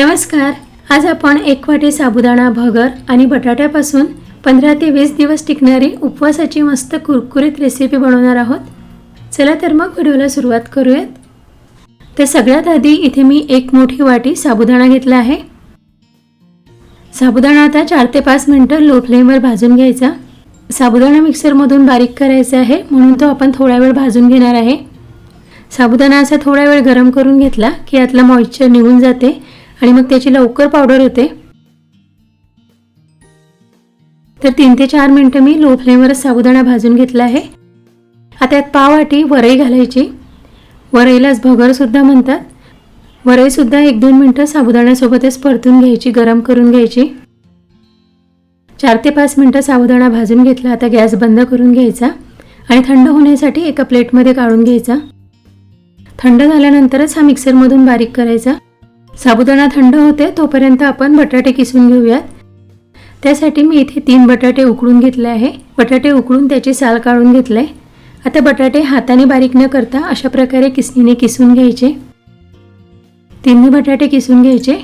नमस्कार. आज आपण एक वाटी साबुदाणा भगर आणि बटाट्यापासून पंधरा ते वीस दिवस टिकणारी उपवासाची मस्त कुरकुरीत रेसिपी बनवणार आहोत. चला तर मग व्हिडिओला सुरुवात करूयात. तर सगळ्यात आधी इथे मी एक मोठी वाटी साबुदाणा घेतला आहे. साबुदाणा आता चार ते पाच मिनटं लो फ्लेमवर भाजून घ्यायचा. साबुदाणा मिक्सरमधून बारीक करायचा आहे म्हणून तो आपण थोडा वेळ भाजून घेणार आहे. साबुदाणा असा थोडा वेळ गरम करून घेतला की यातलं मॉइश्चर निघून जाते. आणि मग त्याची लवकर पावडर होते. तर तीन ते चार मिनटं मी लो फ्लेमवरच साबुदाणा भाजून घेतला आहे. आता यात पाववाटी वरई घालायची. वरईलाच भगरसुद्धा म्हणतात. वरईसुद्धा एक दोन मिनटं साबुदाण्यासोबतच परतून घ्यायची गरम करून घ्यायची. चार ते पाच मिनटं साबुदाणा भाजून घेतला आता गॅस बंद करून घ्यायचा. आणि थंड होण्यासाठी एका प्लेटमध्ये काढून घ्यायचा. थंड झाल्यानंतरच हा मिक्सरमधून बारीक करायचा. साबुदाणा थंड होते तोपर्यंत आपण बटाटे किसून घेऊयात. त्यासाठी मी इथे तीन बटाटे उकळून घेतले आहे. बटाटे उकळून त्याची साल काढून घेतले आता बटाटे हाताने बारीक न करता अशा प्रकारे किसणीने किसून घ्यायचे. तिन्ही बटाटे किसून घ्यायचे.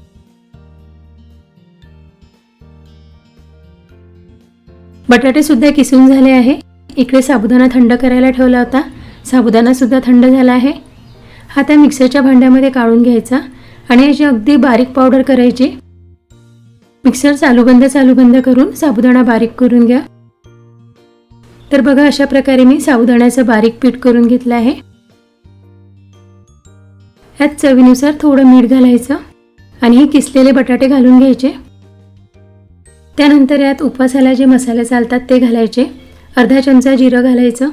बटाटे सुद्धा किसून झाले आहे. इकडे साबुदाणा थंड करायला ठेवला होता. साबुदाणा सुद्धा थंड झाला आहे. हा त्या मिक्सरच्या भांड्यामध्ये काढून घ्यायचा. आणि अशी अगदी बारीक पावडर करायची. मिक्सर चालू बंद चालू बंद करून साबुदाणा बारीक करून घ्या. तर बघा अशा प्रकारे मी साबुदाण्याचं बारीक पीठ करून घेतलं आहे. यात चवीनुसार थोडं मीठ घालायचं आणि हे किसलेले बटाटे घालून घ्यायचे. त्यानंतर यात उपवासाला जे मसाले चालतात ते घालायचे. अर्धा चमचा जिरं घालायचं.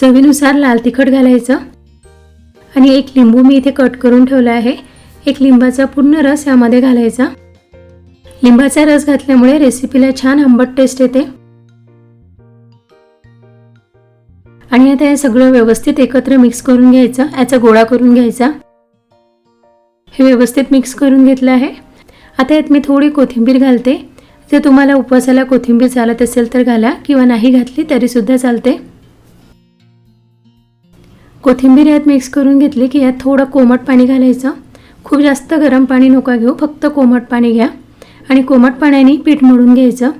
चवीनुसार लाल तिखट घालायचं. आणि एक लिंबू मी इथे कट करून ठेवला आहे. एक लिंबाचा पूर्ण रस यामध्ये घालायचा. लिंबाचा रस घातल्यामुळे रेसिपीला छान आंबट टेस्ट येते. आणि आता हे सगळं व्यवस्थित एकत्र मिक्स करून घ्यायचं. याचा गोळा करून घ्यायचा. हे व्यवस्थित मिक्स करून घेतलं आहे. आता यात मी थोडी कोथिंबीर घालते. जर तुम्हाला उपवासाला कोथिंबीर चालत असेल तर घाला किंवा नाही घातली तरीसुद्धा चालते. कोथिंबीर यात मिक्स करून घेतली की यात थोडं कोमट पाणी घालायचं. खूप जास्त गरम पाणी नका घेऊ फक्त कोमट पाणी घ्या आणि कोमट पाण्याने पीठ मळून घ्यायचं.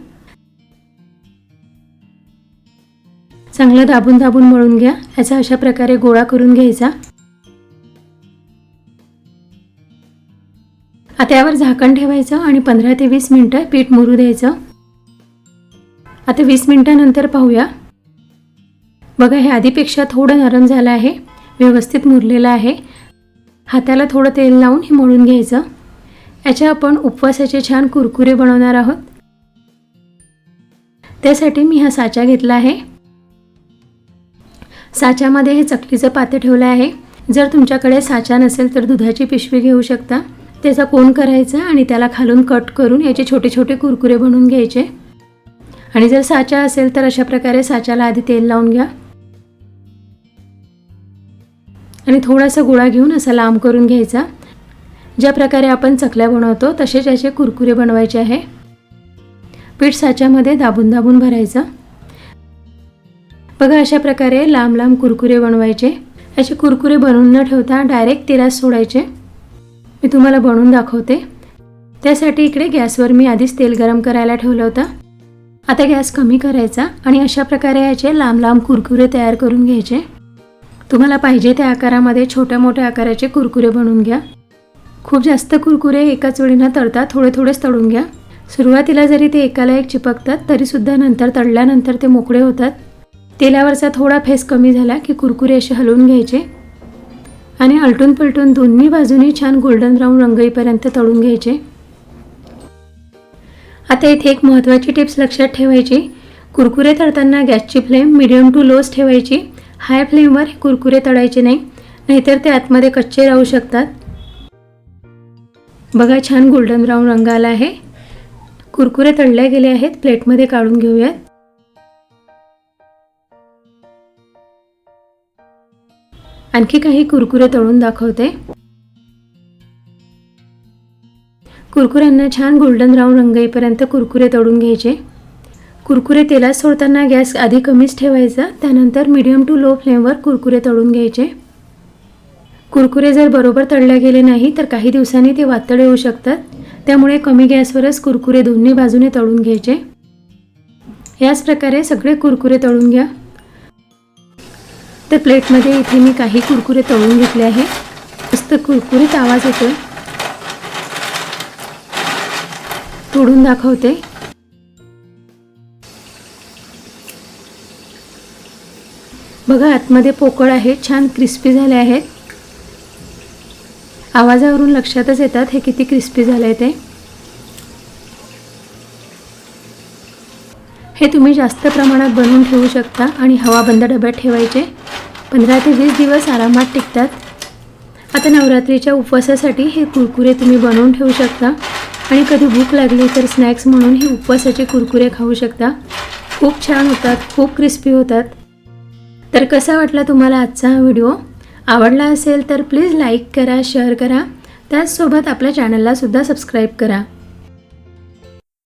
चांगलं दाबून दाबून मळून घ्या याचा अशा प्रकारे गोळा करून घ्यायचा. आता यावर झाकण ठेवायचं आणि पंधरा ते वीस मिनटं पीठ मुरू द्यायचं. आता वीस मिनटानंतर पाहूया. बघा हे आधीपेक्षा थोडं नरम झालं आहे. व्यवस्थित मुरलेलं आहे. हाताला थोडं तेल लावून हे मळून घ्यायचं. याच्या आपण उपवासाचे छान कुरकुरे बनवणार आहोत. त्यासाठी मी हा साचा घेतला आहे. साच्यामध्ये हे चकलीचं पाते ठेवलं आहे. जर तुमच्याकडे साचा नसेल तर दुधाची पिशवी घेऊ शकता. त्याचा कोण करायचा आणि त्याला खालून कट करून याचे छोटे छोटे कुरकुरे बनवून घ्यायचे. आणि जर साचा असेल तर अशा प्रकारे साच्याला आधी तेल लावून घ्या. आणि थोडासा गोळा घेऊन असा लांब करून घ्यायचा. ज्या प्रकारे आपण चकल्या बनवतो तसेच याचे कुरकुरे बनवायचे आहे. पीठ साच्यामध्ये दाबून दाबून भरायचं. बघा अशा प्रकारे लांब लांब कुरकुरे बनवायचे. असे कुरकुरे बनवून न ठेवता डायरेक्ट तेलात सोडायचे. मी तुम्हाला बनवून दाखवते. त्यासाठी इकडे गॅसवर मी आधीच तेल गरम करायला ठेवलं होतं. आता गॅस कमी करायचा आणि अशा प्रकारे याचे लांब लांब कुरकुरे तयार करून घ्यायचे. तुम्हाला पाहिजे त्या आकारामध्ये छोट्या मोठ्या आकाराचे कुरकुरे बनवून घ्या. खूप जास्त कुरकुरे एकाच वेळी न तळता थोडे थोडेच तळून घ्या. सुरुवातीला जरी ते एकाला एक चिपकतात तरीसुद्धा नंतर तळल्यानंतर ते मोकळे होतात. तेलावरचा थोडा फेस कमी झाला की कुरकुरे असे हलवून घ्यायचे. आणि अलटून पलटून दोन्ही बाजूनी छान गोल्डन ब्राऊन रंग येईपर्यंत तळून घ्यायचे. आता इथे एक महत्त्वाची टिप्स लक्षात ठेवायची. कुरकुरे तळताना गॅसची फ्लेम मिडियम टू लोच ठेवायची. हाय फ्लेमवर कुरकुरे तळायचे नाही नाहीतर ते आतमध्ये कच्चे राहू शकतात. बघा छान गोल्डन ब्राऊन रंग आला आहे. कुरकुरे तळले गेले आहेत प्लेटमध्ये काढून घेऊयात. आणखी काही कुरकुरे तळून दाखवते. कुरकुऱ्यांना छान गोल्डन ब्राऊन रंग येईपर्यंत कुरकुरे तळून घ्यायचे. कुरकुरे तेलात सोडताना गॅस आधी कमीच ठेवायचा त्यानंतर मीडियम टू लो फ्लेमवर कुरकुरे तळून घ्यायचे. कुरकुरे जर बरोबर तळले गेले नाही तर काही दिवसांनी ते वातडे होऊ शकतात. त्यामुळे कमी गॅसवरच कुरकुरे दोन्ही बाजूने तळून घ्यायचे. याच प्रकारे सगळे कुरकुरे तळून घ्या. तर प्लेटमध्ये इथे मी काही कुरकुरे तळून घेतले आहे. मस्त कुरकुरीत आवाज येतो तोडून दाखवते. बघा आतमध्ये पोकळ आहे छान क्रिस्पी झाले आहेत. आवाजावरून लक्षातच येतात हे किती क्रिस्पी झालं आहे ते. हे तुम्ही जास्त प्रमाणात बनवून ठेवू शकता आणि हवाबंद डब्यात ठेवायचे. पंधरा ते वीस दिवस आरामात टिकतात. आता नवरात्रीच्या उपवासासाठी हे कुरकुरे तुम्ही बनवून ठेवू शकता. आणि कधी भूक लागली तर स्नॅक्स म्हणून हे उपवासाचे कुरकुरे खाऊ शकता. खूप छान होतात खूप क्रिस्पी होतात. तर कसा वाटला तुम्हाला आजचा व्हिडिओ? आवडला असेल तर प्लीज लाईक करा शेअर करा. त्याचसोबत आपल्या चॅनलला सुद्धा सबस्क्राईब करा.